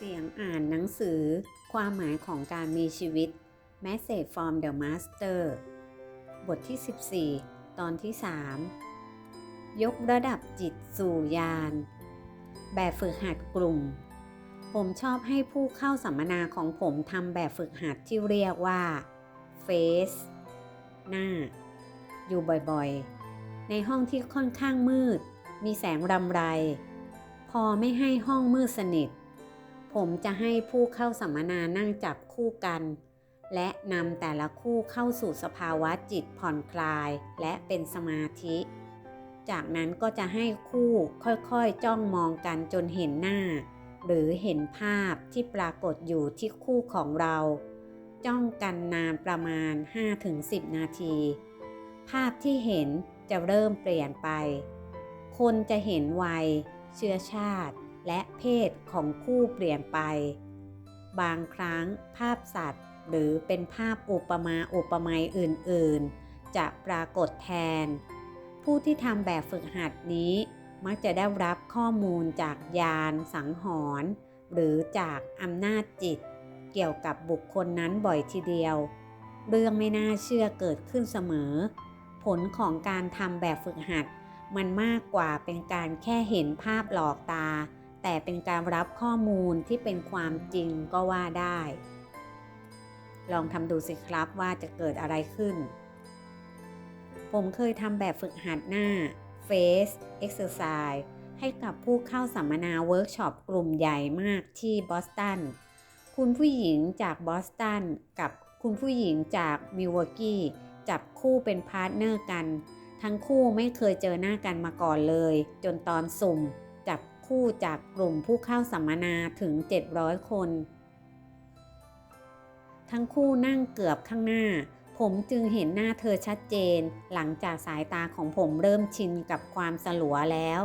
เสียงอ่านหนังสือ ความหมายของการมีชีวิต Message from the Master บทที่ 14 ตอนที่ 3 ยกระดับจิตสู่ยานแบบฝึกหัดกลุ่ม ผมชอบให้ผู้เข้าสัมมนาของผมทำแบบฝึกหัดที่เรียกว่า Face หน้า อยู่บ่อยๆ ในห้องที่ค่อนข้างมืด มีแสงรำไร พอไม่ให้ห้องมืดสนิท ผมจะให้ผู้เข้าสัมมนานั่งจับคู่กัน และนำแต่ละคู่เข้าสู่สภาวะจิตผ่อนคลายและเป็นสมาธิ จากนั้นก็จะให้คู่ค่อยๆจ้องมองกันจนเห็นหน้า หรือเห็นภาพที่ปรากฏอยู่ที่คู่ของเรา จ้องกันนานประมาณ 5-10 นาที ภาพที่เห็นจะเริ่มเปลี่ยนไป คนจะเห็นวัย เชื้อชาติ และเพศของคู่เปลี่ยนไป บางครั้งภาพสัตว์ หรือเป็นภาพอุปมาอุปไมยอื่น ๆ จะปรากฏแทน ผู้ที่ทำแบบฝึกหัดนี้ มักจะได้รับข้อมูลจากยานสังหรณ์หรือจากอำนาจจิต เกี่ยวกับบุคคลนั้นบ่อยทีเดียว เรื่องไม่น่าเชื่อเกิดขึ้นเสมอ ผลของการทำแบบฝึกหัด มันมากกว่าเป็นการแค่เห็นภาพหลอกตา แต่เป็นการรับข้อมูลที่เป็นความจริงก็ว่าได้ ลองทำดูสิครับว่าจะเกิดอะไรขึ้น ผมเคยทำแบบฝึกหัดหน้า Face Exercise ให้กับผู้เข้าสัมมนาเวิร์กช็อปกลุ่มใหญ่มากที่บอสตัน คุณผู้หญิงจากบอสตันกับคุณผู้หญิงจากมิลวอกกี้จับคู่เป็นพาร์ทเนอร์กัน ทั้งคู่ไม่เคยเจอหน้ากันมาก่อนเลย จนตอนสุ่ม คู่จากกลุ่มผู้เข้าสัมมนาถึง 700 คน ทั้งคู่นั่งเกือบข้างหน้า ผมจึงเห็นหน้าเธอชัดเจน หลังจากสายตาของผมเริ่มชินกับความสลัวแล้ว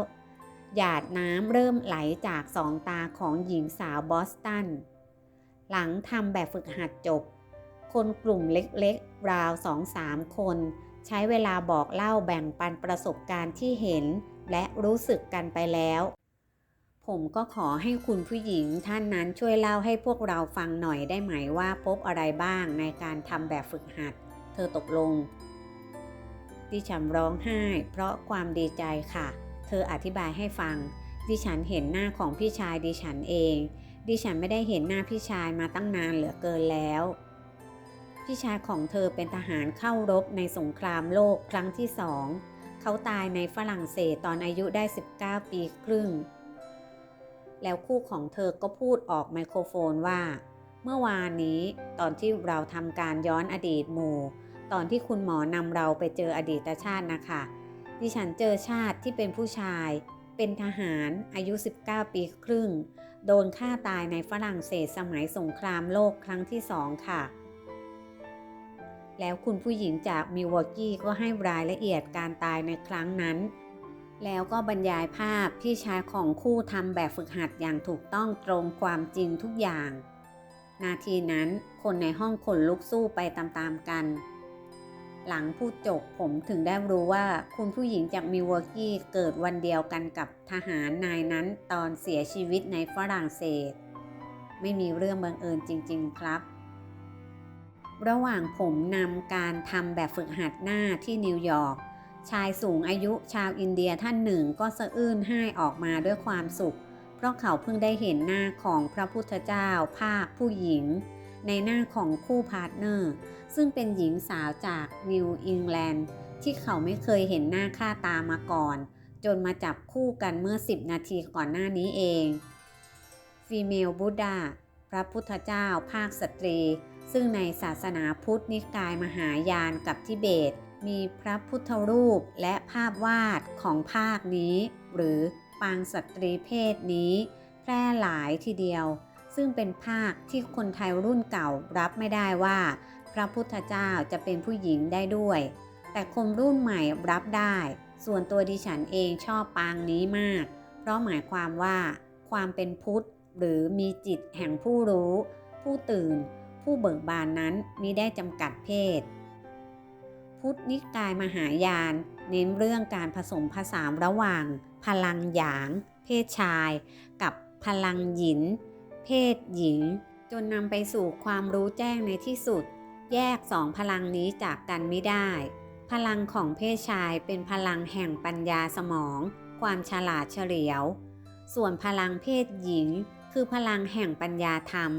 หยาดน้ำเริ่มไหลจากสองตาของหญิงสาวบอสตัน หลังทำแบบฝึกหัดจบ คนกลุ่มเล็กๆ ราวสองสามคนใช้เวลาบอกเล่าแบ่งปันประสบการณ์ที่เห็น และรู้สึกกันไปแล้ว ผมก็ขอให้คุณผู้หญิงท่านนั้นช่วยเล่าให้พวกเราฟังหน่อยได้ไหมว่าพบอะไรบ้างในการทำแบบฝึกหัด เธอตกลง ดิฉันร้องไห้ เพราะความดีใจค่ะ เธออธิบายให้ฟัง ดิฉันเห็นหน้าของพี่ชายดิฉันเอง ดิฉันไม่ได้เห็นหน้าพี่ชายมาตั้งนานเหลือเกินแล้ว พี่ชายของเธอเป็นทหารเข้ารบในสงครามโลกครั้งที่สอง เขาตายในฝรั่งเศสตอนอายุได้ 19 ปีครึ่ง แล้วคู่ของเธอก็พูดออกไมโครโฟนว่า เมื่อวานนี้ตอนที่เราทำการย้อนอดีตหมู่ ตอนที่คุณหมอนำเราไปเจออดีตชาตินะคะ ดิฉันเจอชาติที่เป็นผู้ชาย เป็นทหารอายุ 19 ปีครึ่ง โดนฆ่าตายในฝรั่งเศสสมัยสงครามโลกครั้งที่สองค่ะแล้วคุณผู้หญิงจากมิวอกกี้ก็ให้รายละเอียดการตายในครั้งนั้น แล้วก็บรรยายภาพพี่ชายของคู่ทำแบบฝึกหัดอย่างถูกต้องตรงความจริงทุกอย่าง นาทีนั้นคนในห้องขนลุกสู้ไปตามๆกัน หลังพูดจบผมถึงได้รู้ว่าคุณผู้หญิงจากมิวอกกี้เกิดวันเดียวกันกับทหารนายนั้นตอนเสียชีวิตในฝรั่งเศส ไม่มีเรื่องบังเอิญจริง ๆ ครับ ระหว่างผมนำการทำแบบฝึกหัดหน้าที่นิวยอร์ก ชายสูงอายุชาวอินเดียท่านหนึ่งก็สะอื้นไห้ออกมาด้วยความสุข เพราะเขาเพิ่งได้เห็นหน้าของพระพุทธเจ้าภาคผู้หญิง ในหน้าของคู่พาร์ทเนอร์ ซึ่งเป็นหญิงสาวจากนิวอิงแลนด์ที่เขาไม่เคยเห็นหน้าค่าตามาก่อน จนมาจับคู่กันเมื่อ 10 นาทีก่อนหน้านี้เองฟีเมลบุ d ดาพระพุทธเจ้าภาคสตรี ซึ่งในศาสนาพุทธนิกายมหายานกับทิเบต มีพระพุทธรูปและภาพวาดของภาคนี้ หรือปางสตรีเพศนี้ แพร่หลายทีเดียว ซึ่งเป็นภาคที่คนไทยรุ่นเก่ารับไม่ได้ว่า พระพุทธเจ้าจะเป็นผู้หญิงได้ด้วย แต่คนรุ่นใหม่รับได้ ส่วนตัวดิฉันเองชอบปางนี้มาก เพราะหมายความว่า ความเป็นพุทธ หรือมีจิตแห่งผู้รู้ ผู้ตื่น ผู้เบิกบานนั้นมิได้จำกัดเพศ พุทธนิกายมหายาน เน้นเรื่องการผสมผสานระหว่าง พลังหยาง เพศชาย กับพลังหยิน เพศหญิง จนนำไปสู่ความรู้แจ้งในที่สุด แยกสองพลังนี้จากกันไม่ได้ พลังของเพศชายเป็นพลังแห่งปัญญาสมอง ความฉลาดเฉลียว ส่วนพลังเพศหญิง คือพลังแห่งปัญญาธรรม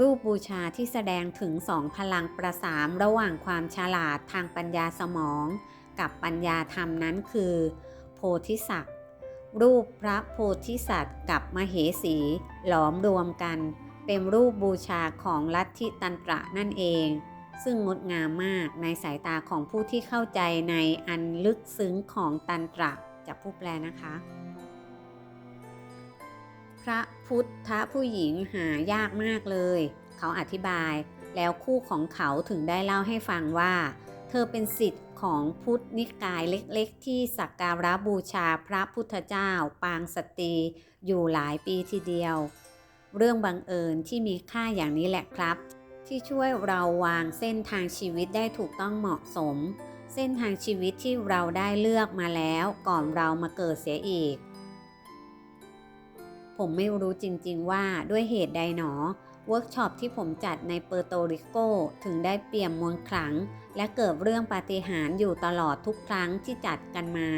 รูปบูชาที่แสดงถึงสองพลังประสามระหว่างความฉลาดทางปัญญาสมอง กับปัญญาธรรมนั้นคือ โพธิสัตว์รูปพระโพธิสัตว์กับมเหสีหลอมรวมกัน เป็นรูปบูชาของลัทธิตันตระนั่นเอง ซึ่งงดงามมากในสายตาของผู้ที่เข้าใจในอันลึกซึ้งของตันตระจากผู้แปลนะคะ พระพุทธผู้หญิงหายากมากเลย เขาอธิบาย แล้วคู่ของเขาถึงได้เล่าให้ฟังว่า เธอเป็นสิทธิ์ของพุทธนิกายเล็กๆ ที่สักการะบูชาพระพุทธเจ้า ปางสตรีอยู่หลายปีทีเดียว เรื่องบังเอิญที่มีค่าอย่างนี้แหละครับ ที่ช่วยเราวางเส้นทางชีวิตได้ถูกต้องเหมาะสม เส้นทางชีวิตที่เราได้เลือกมาแล้วก่อนเรามาเกิดเสียอีก ผมไม่รู้จริงๆว่าด้วยเหตุใดหนอ เวิร์กช็อปที่ผมจัดในเปอร์โตริโกถึงได้เปี่ยมมวลขลัง และเกิดเรื่องปาฏิหาริย์อยู่ตลอดทุกครั้งที่จัดกันมา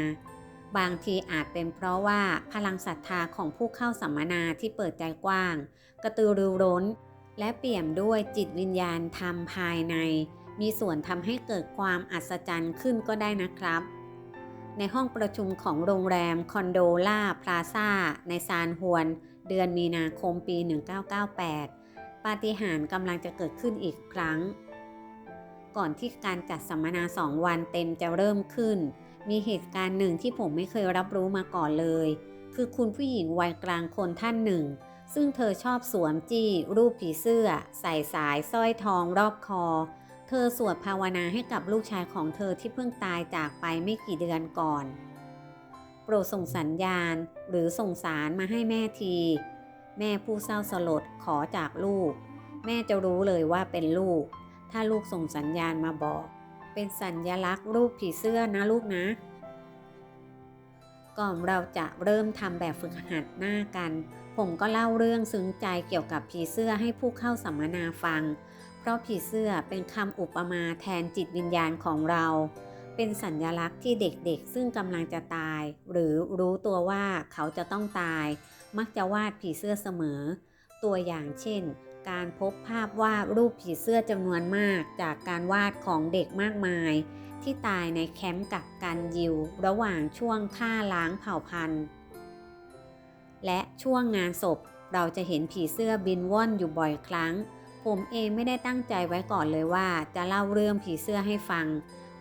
บางทีอาจเป็นเพราะว่าพลังศรัทธาของผู้เข้าสัมมนาที่เปิดใจกว้าง กระตือรือร้น และเปี่ยมด้วยจิตวิญญาณธรรมภายใน มีส่วนทำให้เกิดความอัศจรรย์ขึ้นก็ได้นะครับ ในห้องประชุมของโรงแรมคอนโดล่าพลาซ่าในซานฮวน เดือนมีนาคมปี 1998 ปาฏิหาริย์กำลังจะเกิดขึ้นอีกครั้ง ก่อนที่การจัดสัมมนาสองวันเต็มจะเริ่มขึ้น มีเหตุการณ์หนึ่งที่ผมไม่เคยรับรู้มาก่อนเลย คือคุณผู้หญิงวัยกลางคนท่านหนึ่ง ซึ่งเธอชอบสวมจี้ รูปผีเสื้อ ใส่สายสร้อยทองรอบคอ เธอสวดภาวนาให้กับลูกชายของเธอที่เพิ่งตายจากไปไม่กี่เดือนก่อน โปรดส่งสัญญาณหรือส่งสารมาให้แม่ที แม่ผู้เศร้าสลดขอจากลูก แม่จะรู้เลยว่าเป็นลูก ถ้าลูกส่งสัญญาณมาบอก เป็นสัญญลักษณ์รูปผีเสื้อนะลูกนะ ก่อนเราจะเริ่มทำแบบฝึกหัดหน้ากัน ผมก็เล่าเรื่องซึ้งใจเกี่ยวกับผีเสื้อให้ผู้เข้าสัมมนาฟัง เพราะผีเสื้อเป็นคำอุปมาแทนจิตวิญญาณของเรา เป็นสัญญลักษณ์ที่เด็กๆ ซึ่งกำลังจะตาย หรือรู้ตัวว่าเขาจะต้องตาย มักจะวาดผีเสื้อเสมอ ตัวอย่างเช่น การพบภาพวาดรูปผีเสื้อจำนวนมากจากการวาดของเด็กมากมาย ที่ตายในแคมป์กักกันยิว ระหว่างช่วงฆ่าล้างเผ่าพันธุ์ และช่วงงานศพเราจะเห็นผีเสื้อบินว่อนอยู่บ่อยครั้ง ผมเองไม่ได้ตั้งใจไว้ก่อนเลยว่า จะเล่าเรื่องผีเสื้อให้ฟัง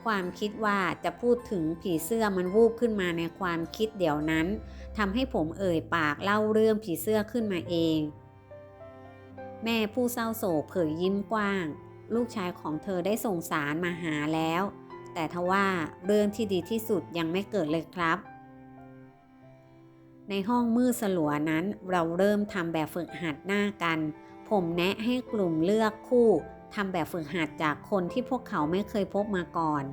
ความคิดว่าจะพูดถึงผีเสื้อมันวูบขึ้นมาในความคิดเดี๋ยวนั้นทำให้ผมเอ่ยปากเล่าเรื่องผีเสื้อขึ้นมาเอง แม่ผู้เศร้าโศกเผยยิ้มกว้าง ลูกชายของเธอได้ส่งสารมาหาแล้ว แต่ทว่าเรื่องที่ดีที่สุดยังไม่เกิดเลยครับในห้องมืดสลัวนั้นเราเริ่มทำแบบฝึกหัดหน้ากัน ผมแนะให้กลุ่มเลือกคู่ทำแบบฝึกหัดจากคนที่พวกเขาไม่เคยพบมาก่อน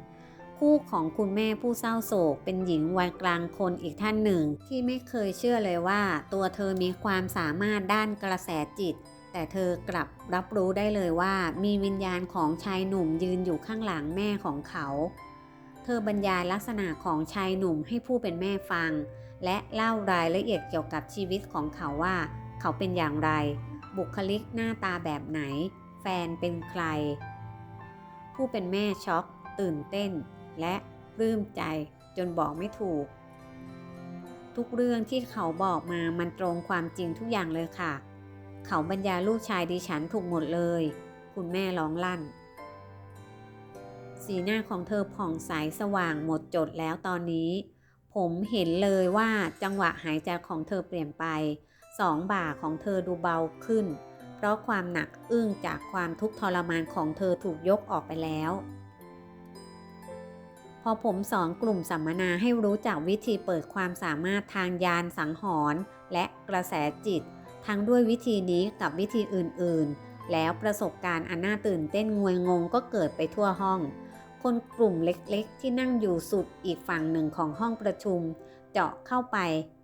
คู่ของคุณแม่ผู้เศร้าโศก เป็นหญิงวัยกลางคนอีกท่านหนึ่ง ที่ไม่เคยเชื่อเลยว่า ตัวเธอมีความสามารถด้านกระแสจิต แต่เธอกลับรับรู้ได้เลยว่า มีวิญญาณของชายหนุ่มยืนอยู่ข้างหลังแม่ของเขา เธอบรรยายลักษณะของชายหนุ่มให้ผู้เป็นแม่ฟัง และเล่ารายละเอียดเกี่ยวกับชีวิตของเขาว่า เขาเป็นอย่างไร บุคลิกหน้าตาแบบไหน แฟนเป็นใคร ผู้เป็นแม่ช็อก ตื่นเต้น และปลื้มใจจนบอกไม่ถูก ทุกเรื่องที่เขาบอกมามันตรงความจริงทุกอย่างเลยค่ะ เขาบรรยาลูกชายดิฉันถูกหมดเลย คุณแม่ร้องลั่น สีหน้าของเธอผ่องใสสว่างหมดจดแล้วตอนนี้ ผมเห็นเลยว่าจังหวะหายใจของเธอเปลี่ยนไป สองบ่าของเธอดูเบาขึ้น เพราะความหนักอึ้งจากความทุกข์ทรมานของเธอถูกยกออกไปแล้ว พอผมสอนกลุ่มสัมมนาให้รู้จักวิธีเปิดความสามารถทางยานสังหรณ์และกระแสจิต ทั้งด้วยวิธีนี้กับวิธีอื่น ๆ แล้วประสบการณ์อันน่าตื่นเต้นงวยงงก็เกิดไปทั่วห้อง คนกลุ่มเล็กๆ ที่นั่งอยู่สุดอีกฝั่งหนึ่งของห้องประชุม เจาะเข้าไป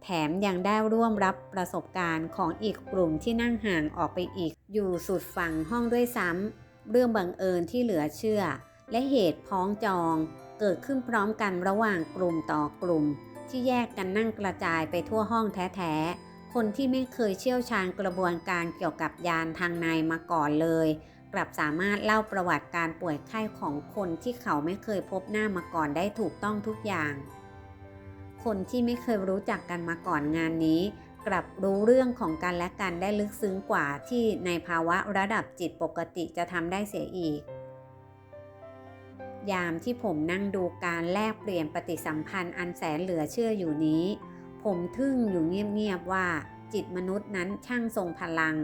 แถมยังได้ร่วมรับประสบการณ์ของอีกกลุ่มที่นั่งห่างออกไปอีก อยู่สุดฝั่งห้องด้วยซ้ำเรื่องบังเอิญที่เหลือเชื่อ และเหตุพ้องจอง เกิดขึ้นพร้อมกันระหว่างกลุ่มต่อกลุ่ม ที่แยกกันนั่งกระจายไปทั่วห้องแท้ๆ คนที่ไม่เคยเชี่ยวชาญกระบวนการเกี่ยวกับยานทางในมาก่อนเลยกลับสามารถเล่าประวัติการป่วยไข้ของคนที่เขาไม่เคยพบหน้ามาก่อนได้ถูกต้องทุกอย่าง คนที่ไม่เคยรู้จักกันมาก่อนงานนี้ กลับรู้เรื่องของกันและกันได้ลึกซึ้งกว่าที่ในภาวะระดับจิตปกติจะทำได้เสียอีก ยามที่ผมนั่งดูการแลกเปลี่ยนปฏิสัมพันธ์อันแสนเหลือเชื่ออยู่นี้ ผมทึ่งอยู่เงียบๆว่า จิตมนุษย์นั้นช่างทรงพลัง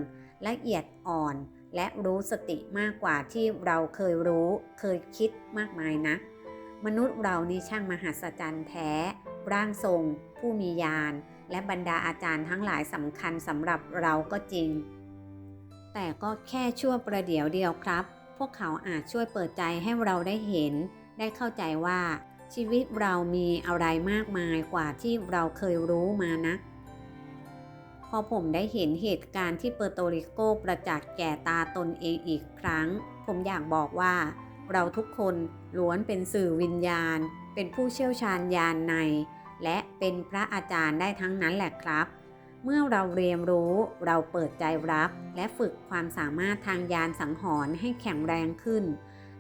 ละเอียดอ่อนและรู้สติมากกว่าที่เราเคยรู้ เคยคิดมากมายนะ มนุษย์เรานี่ช่างมหัศจรรย์แท้ ร่างทรง ผู้มีญาณและบรรดาอาจารย์ทั้งหลายสำคัญสำหรับเราก็จริง แต่ก็แค่ชั่วประเดี๋ยวเดียวครับ พวกเขาอาจช่วยเปิดใจให้เราได้เห็น ได้เข้าใจว่า ชีวิตเรามีอะไรมากมายกว่าที่เราเคยรู้มานะ พอผมได้เห็นเหตุการณ์ที่เปอร์โตริโกประจักษ์แก่ตาตนเองอีกครั้ง ผมอยากบอกว่า เราทุกคนล้วนเป็นสื่อวิญญาณ เป็นผู้เชี่ยวชาญญาณใน และเป็นพระอาจารย์ได้ทั้งนั้นแหละครับ เมื่อเราเรียนรู้เราเปิดใจรับ และฝึกความสามารถทางยานสังหรณ์ให้แข็งแรงขึ้น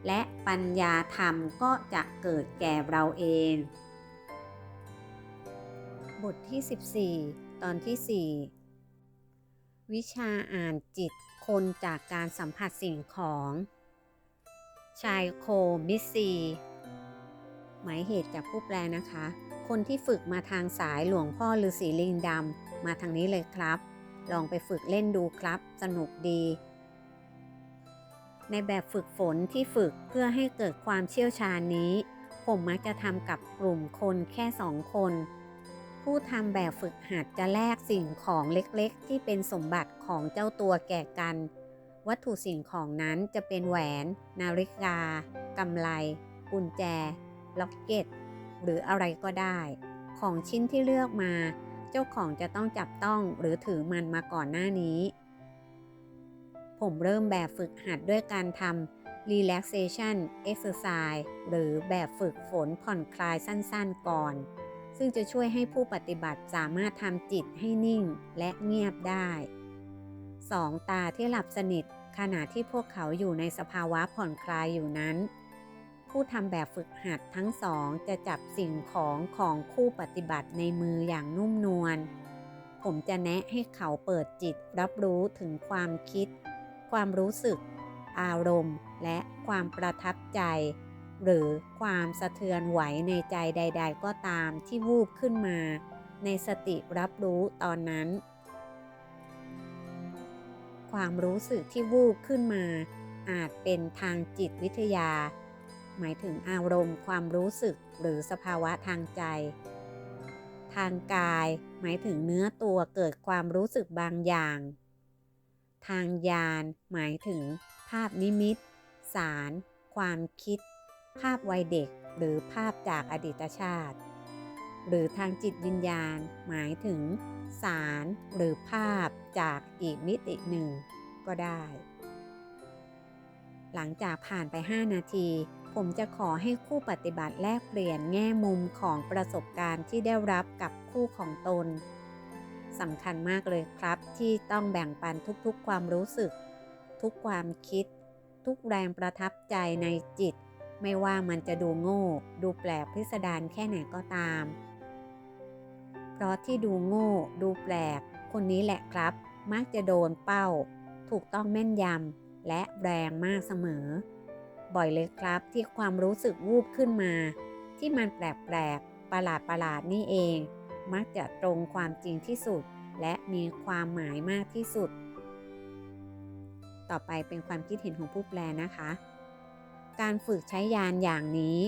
และปัญญาธรรมก็จะเกิดแก่เราเอง บทที่ 14 ตอนที่ 4 วิชาอ่านจิตคนจากการสัมผัสสิ่งของ ชายโคมิซี หมายเหตุจากผู้แปลนะคะ คนที่ฝึกมาทางสายหลวงพ่อฤาษีลิงดำมาทางนี้เลยครับ ลองไปฝึกเล่นดูครับ สนุกดี ในแบบฝึกฝนที่ฝึกเพื่อให้เกิดความเชี่ยวชาญนี้ ผมมักจะทำกับกลุ่มคนแค่สองคน ผู้ทำแบบฝึกหัดจะแลกสิ่งของเล็กๆ ที่เป็นสมบัติของเจ้าตัวแก่กัน วัตถุสิ่งของนั้นจะเป็นแหวน นาฬิกากำไลกุญแจ ล็อกเก็ต หรืออะไรก็ได้ ของชิ้นที่เลือกมา เจ้าของจะต้องจับต้องหรือถือมันมาก่อนหน้านี้ ผมเริ่มแบบฝึกหัดด้วยการทำ relaxation exercise หรือแบบฝึกฝนผ่อนคลายสั้นๆก่อน ซึ่งจะช่วยให้ผู้ปฏิบัติสามารถทำจิตให้นิ่งและเงียบได้สองตาที่หลับสนิทขณะที่พวกเขาอยู่ในสภาวะผ่อนคลายอยู่นั้น ผู้ทำแบบฝึกหัดทั้งสองจะจับสิ่งของของคู่ปฏิบัติในมืออย่างนุ่มนวล ผมจะแนะให้เขาเปิดจิตรับรู้ถึงความคิด ความรู้สึก อารมณ์ และความประทับใจ หรือความสะเทือนไหวในใจใด ๆ ก็ตามที่วูบขึ้นมา ในสติรับรู้ตอนนั้น ความรู้สึกที่วูบขึ้นมา อาจเป็นทางจิตวิทยา หมายถึงอารมณ์ความรู้สึกหรือสภาวะทางใจ ทางกายหมายถึงเนื้อตัวเกิดความรู้สึกบางอย่าง ทางญาณหมายถึง ภาพนิมิต สาร ความคิด ภาพวัยเด็กหรือภาพจากอดีตชาติ หรือทางจิตวิญญาณหมายถึง สารหรือภาพจากอีกมิติหนึ่งก็ได้ หลังจากผ่านไป 5 นาที ผมจะขอให้คู่ปฏิบัติแลกเปลี่ยนแง่มุมของประสบการณ์ที่ได้รับกับคู่ของตนสำคัญมากเลยครับ ที่ต้องแบ่งปันทุกๆความรู้สึก ทุกความคิด ทุกแรงประทับใจในจิต ไม่ว่ามันจะดูโง่ ดูแปลกพิสดารแค่ไหนก็ตาม เพราะที่ดูโง่ ดูแปลก คนนี้แหละครับ มักจะโดนเป้า ถูกต้องแม่นยำและแรงมากเสมอ บ่อยเลยครับ ที่ความรู้สึกวูบขึ้นมา ที่มันแปลกๆประหลาดประหลาดๆนี่เอง มักจะตรงความจริงที่สุด และมีความหมายมากที่สุด ต่อไปเป็นความคิดเห็นของผู้แปลนะคะ การฝึกใช้ยานอย่างนี้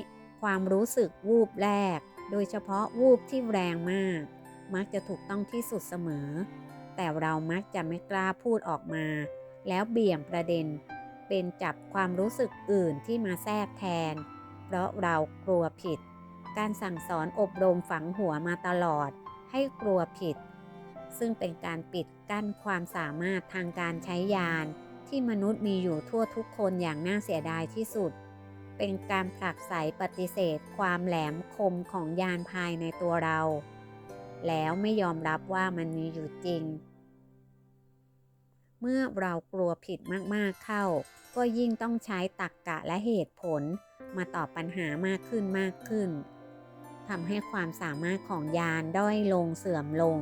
ความรู้สึกวูบแรก โดยเฉพาะวูบที่แรงมาก มักจะถูกต้องที่สุดเสมอ แต่เรามักจะไม่กล้าพูดออกมา แล้วเบี่ยงประเด็น เป็นจับความรู้สึกอื่นที่มาแทรกแทน เพราะเรากลัวผิด การสั่งสอนอบรมฝังหัวมาตลอด ให้กลัวผิด ซึ่งเป็นการปิดกั้นความสามารถทางการใช้ยาน ที่มนุษย์มีอยู่ทั่วทุกคนอย่างน่าเสียดายที่สุด เป็นการผลักไสปฏิเสธ ความแหลมคมของยานภายในตัวเรา แล้วไม่ยอมรับว่ามันมีอยู่จริง เมื่อเรากลัวผิดมากๆเข้า ก็ยิ่งต้องใช้ตรรกกะและเหตุผล มาตอบปัญหามากขึ้นมากขึ้นทำให้ความสามารถของยานด้อยลงเสื่อมลง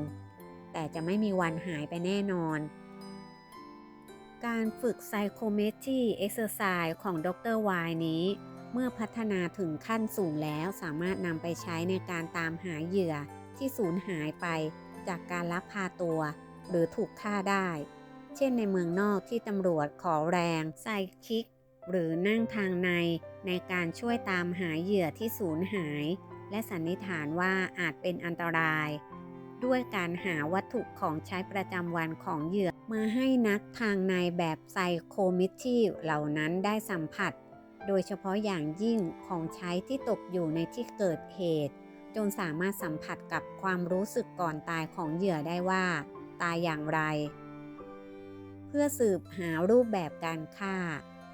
แต่จะไม่มีวันหายไปแน่นอน การฝึกไซโคเมตรีเอ็กซ์ไซส์ของดรวายนี้ เมื่อพัฒนาถึงขั้นสูงแล้วสามารถนำไปใช้ในการตามหาเหยื่อที่สูญหายไปจากการลักพาตัว หรือถูกฆ่าได้ เช่นในเมืองนอกที่ตำรวจขอแรงไซคิก หรือนั่งทางในในการช่วยตามหาเหยื่อที่สูญหาย และสันนิษฐานว่าอาจเป็นอันตราย ด้วยการหาวัตถุของใช้ประจำวันของเหยื่อมาให้นักทางในแบบไซโคมิทีเหล่านั้นได้สัมผัส โดยเฉพาะอย่างยิ่งของใช้ที่ตกอยู่ในที่เกิดเหตุ จนสามารถสัมผัสกับความรู้สึกก่อนตายของเหยื่อได้ว่า ตายอย่างไร เพื่อสืบหารูปแบบการฆ่า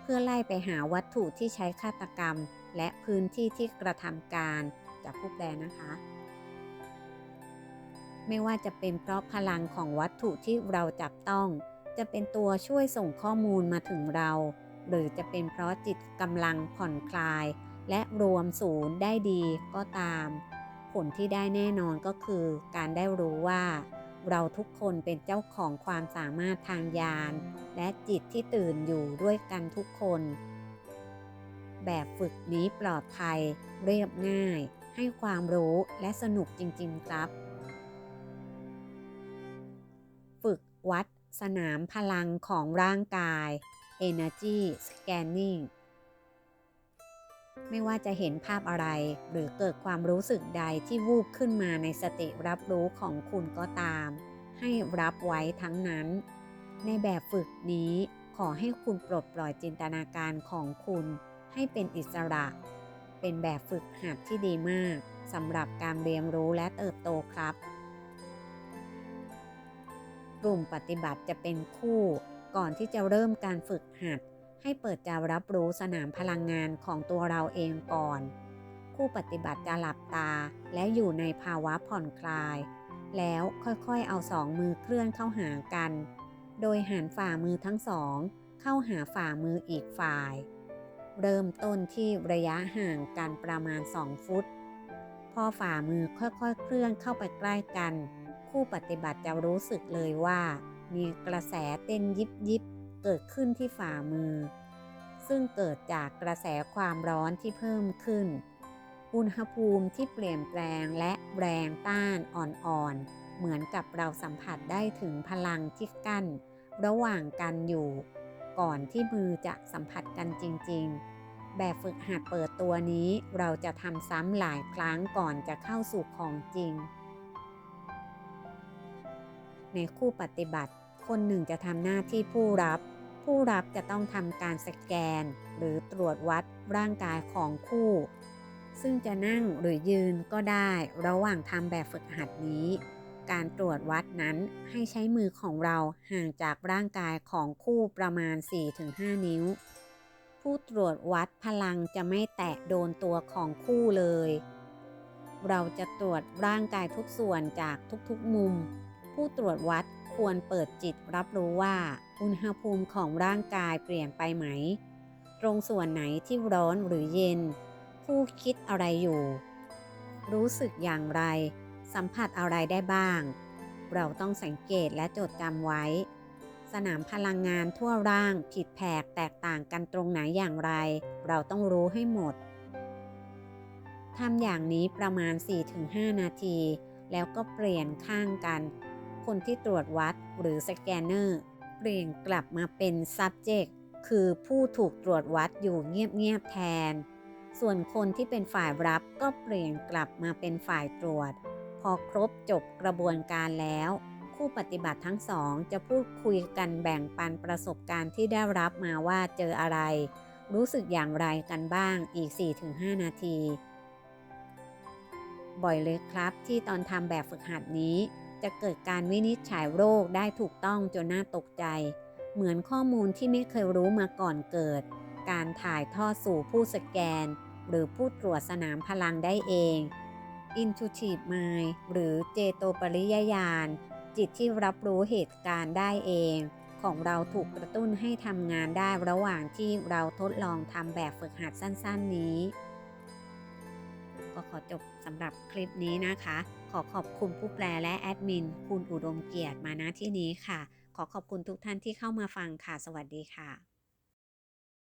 เพื่อไล่ไปหาวัตถุที่ใช้ฆาตกรรม และพื้นที่ที่กระทำการจากผู้แปลนะคะ ไม่ว่าจะเป็นเพราะพลังของวัตถุที่เราจับต้อง จะเป็นตัวช่วยส่งข้อมูลมาถึงเรา หรือจะเป็นเพราะจิตกำลังผ่อนคลาย และรวมศูนย์ได้ดีก็ตาม ผลที่ได้แน่นอนก็คือการได้รู้ว่า เราทุกคนเป็นเจ้าของความสามารถทางญาณ และจิตที่ตื่นอยู่ด้วยกันทุกคน แบบฝึกนี้ปลอดภัย เรียบง่าย ให้ความรู้และสนุกจริง ๆ ครับ ฝึกวัดสนามพลังของร่างกาย Energy Scanning ไม่ว่าจะเห็นภาพอะไร หรือเกิดความรู้สึกใดที่วูบขึ้นมาในสติรับรู้ของคุณก็ตาม ให้รับไว้ทั้งนั้น ในแบบฝึกนี้ขอให้คุณปลดปล่อยจินตนาการของคุณให้เป็นอิสระ เป็นแบบฝึกหัดที่ดีมากสำหรับการเรียนรู้และเติบโตครับ กลุ่มปฏิบัติจะเป็นคู่ก่อนที่จะเริ่มการฝึกหัด ให้เปิดจรับรู้สนามพลังงานของตัวเราเองก่อน ผู้ปฏิบัติจะหลับตาและอยู่ในภาวะผ่อนคลาย แล้วค่อยๆเอาสองมือเคลื่อนเข้าหากัน โดยหันฝ่ามือทั้งสอง เข้าหาฝ่ามืออีกฝ่าย เริ่มต้นที่ระยะห่างกันประมาณ 2 ฟุต พอฝ่ามือค่อยๆ เคลื่อนเข้าไปใกล้กัน ผู้ปฏิบัติจะรู้สึกเลยว่ามีกระแสเต้นยิบยิบ เกิดขึ้นที่ฝ่ามือ ซึ่งเกิดจากกระแสความร้อนที่เพิ่มขึ้น อุณหภูมิที่เปลี่ยนแปลงและแรงต้านอ่อนๆ เหมือนกับเราสัมผัสได้ถึงพลังที่กั้น ระหว่างกันอยู่ ก่อนที่มือจะสัมผัสกันจริง ๆแบบฝึกหัดเปิดตัวนี้เราจะทำซ้ำหลายครั้งก่อนจะเข้าสู่ของจริง ในคู่ปฏิบัติ คนหนึ่งจะทำหน้าที่ผู้รับ ผู้รับจะต้องทำการสแกน หรือตรวจวัดร่างกายของคู่ ซึ่งจะนั่งหรือยืนก็ได้ระหว่างทำแบบฝึกหัดนี้ การตรวจวัดนั้นให้ใช้มือของเราห่างจากร่างกายของคู่ประมาณ 4-5 นิ้ว ผู้ตรวจวัดพลังจะไม่แตะโดนตัวของคู่เลย เราจะตรวจร่างกายทุกส่วนจากทุกๆมุม ผู้ตรวจวัด ควรเปิดจิตรับรู้ว่า อุณหภูมิของร่างกายเปลี่ยนไปไหม ตรงส่วนไหนที่ร้อนหรือเย็น ผู้คิดอะไรอยู่ รู้สึกอย่างไร สัมผัสอะไรได้บ้าง เราต้องสังเกตและจดจำไว้ สนามพลังงานทั่วร่างผิดแผกแตกต่างกันตรงไหนอย่างไร เราต้องรู้ให้หมดทำอย่างนี้ประมาณ 4-5 นาที แล้วก็เปลี่ยนข้างกัน คนที่ตรวจวัดหรือสแกนเนอร์ เปลี่ยนกลับมาเป็น subject คือผู้ถูกตรวจวัดอยู่เงียบๆแทน ส่วนคนที่เป็นฝ่ายรับก็เปลี่ยนกลับมาเป็นฝ่ายตรวจ พอครบจบกระบวนการแล้วคู่ปฏิบัติทั้งสองจะพูดคุยกันแบ่งปันประสบการณ์ที่ได้รับมาว่าเจออะไร รู้สึกอย่างไรกันบ้างอีก 4-5 นาที บ่อยเลยครับที่ตอนทำแบบฝึกหัดนี้ จะเกิดการวินิจฉัยโรคได้ถูกต้องจนน่าตกใจ เหมือนข้อมูลที่ไม่เคยรู้มาก่อนเกิด การถ่ายทอดสู่ผู้สแกน หรือผู้ตรวจสนามพลังได้เอง Intuitive Mind หรือเจโตปริยญาณจิตที่รับรู้เหตุการณ์ได้เอง ของเราถูกกระตุ้นให้ทำงานได้ระหว่างที่เราทดลองทำแบบฝึกหัดสั้น ๆนี้ ก็ขอจบสำหรับคลิปนี้นะคะ อขอบคุณผู้แปลและแอดมิน คุณอุดมเกียรติมาณที่นี้ค่ะ ขอขอบคุณทุกท่านที่เข้ามาฟังค่ะ สวัสดีค่ะ